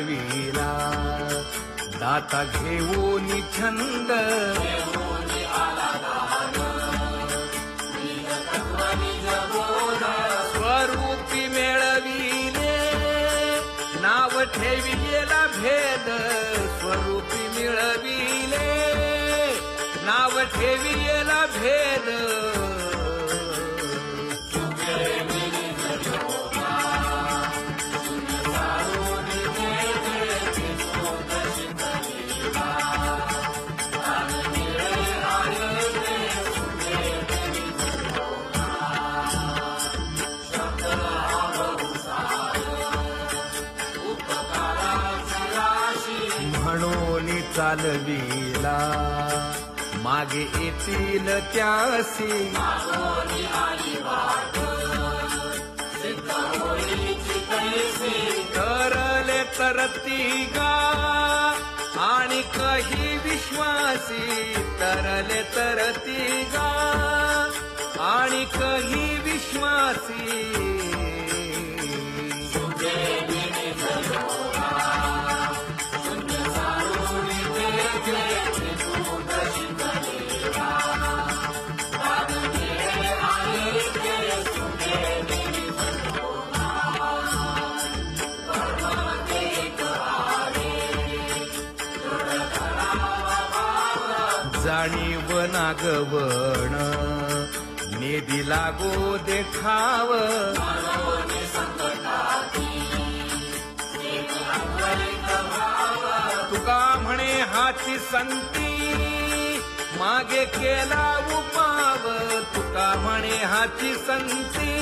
घडविला दाता घेऊन छंद. स्वरूपी मेळविले नाव ठेविलेला भेद. स्वरूपी मिळविले नाव ठेविलेला भेद. चालविला. मागे येतील त्यासी. ठरले तरती गा आणि काही विश्वासी तरले तरती गा आणि काही विश्वासी जाणीव नागवण. नेदी लागो देखाव. तुका म्हणे हाची संती. मागे केला उपाव. तुका म्हणे हाची संती.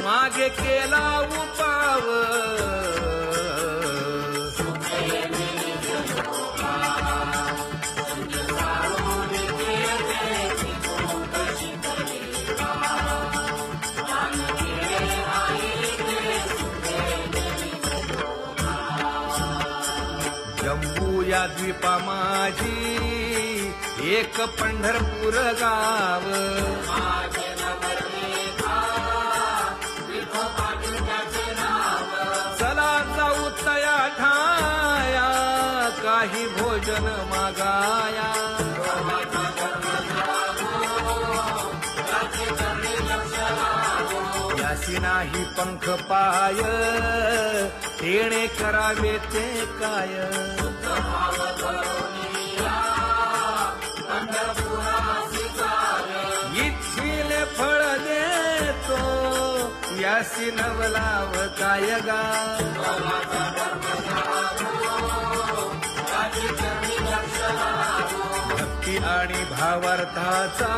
मागे केला उपाव. जम्बू या द्वीपा माझी एक पंढरपूर गाव. चला जाऊ तया ठाया काही भोजन मागाया. नाही पंख पाय तेणे करावे ते काय? इच्छिले फळ देतो यासी नवलाव काय गा भक्ती आणि भावार्थाचा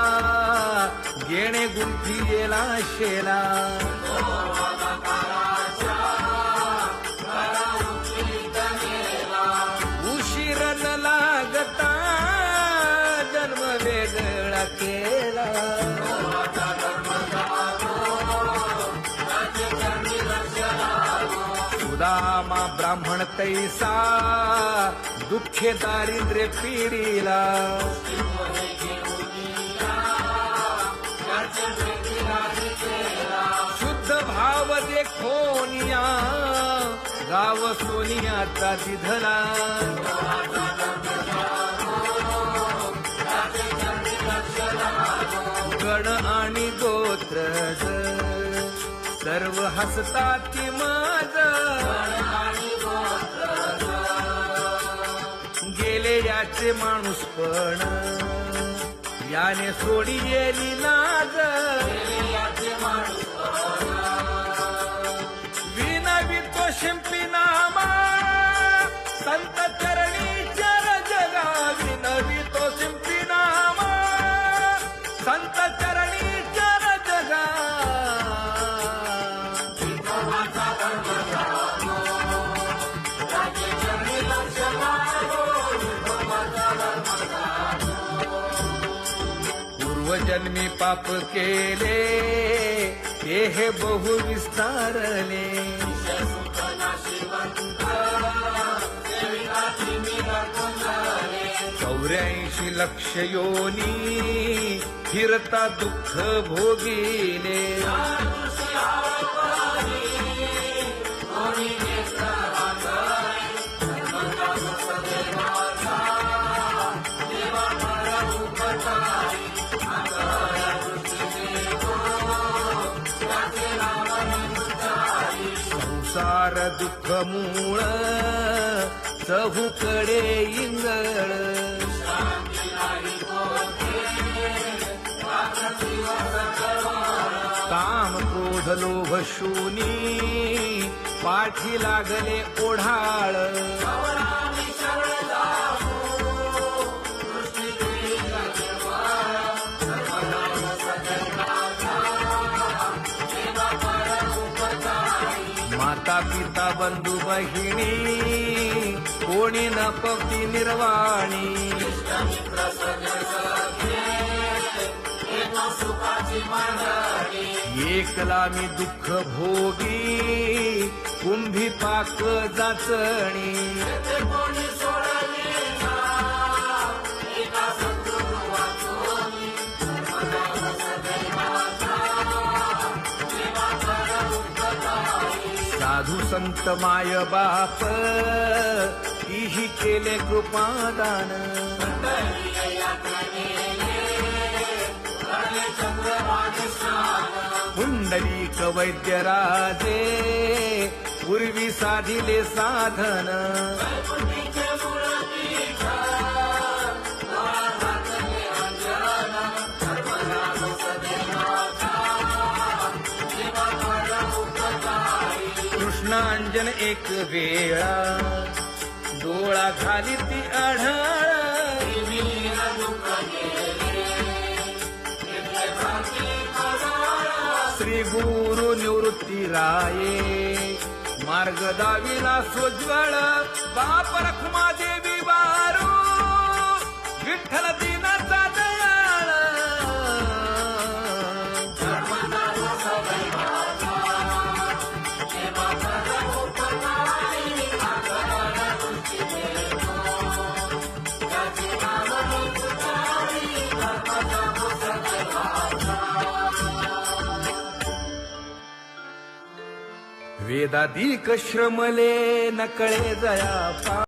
घेणे गुंफी गेला शेला. सुदामा ब्राह्मण तैसा दुःखे दारिद्र्य पिढीला. शुद्ध भाव देखोनिया गाव सोनियाचा दिधला गण आणि गोत्र सर्व हसतात माझ. गेले याचे माणूस पण. याने सोडी गेली नाग जन्मी पाप केले ते हे बहु विस्तारले. चौऱ्याऐंशी लक्ष योनी फिरता दुःख भोगिले. संसार दुःख मूळ चहूकडे इंगळ काम क्रोध लोभ शूनी पाठी लागले ओढाळ. माता पिता बंधू बहिणी कोणी न पक्ती निर्वाणी एकला मी दुःख भोगी कुंभी पाक जाचणी साधू संत माय बाप इही केले कृपादान. पुंडलीक वैद्यराजे पूर्वी साधिले साधन. कृष्णांजन एक वेळा. डोळा खाली ती आढळ. श्री गुरु निवृत्ती राये. मार्ग दाविला सोज्वळ. बाप रखमा देवी. वेदाधिक श्रमले नकळे जया पा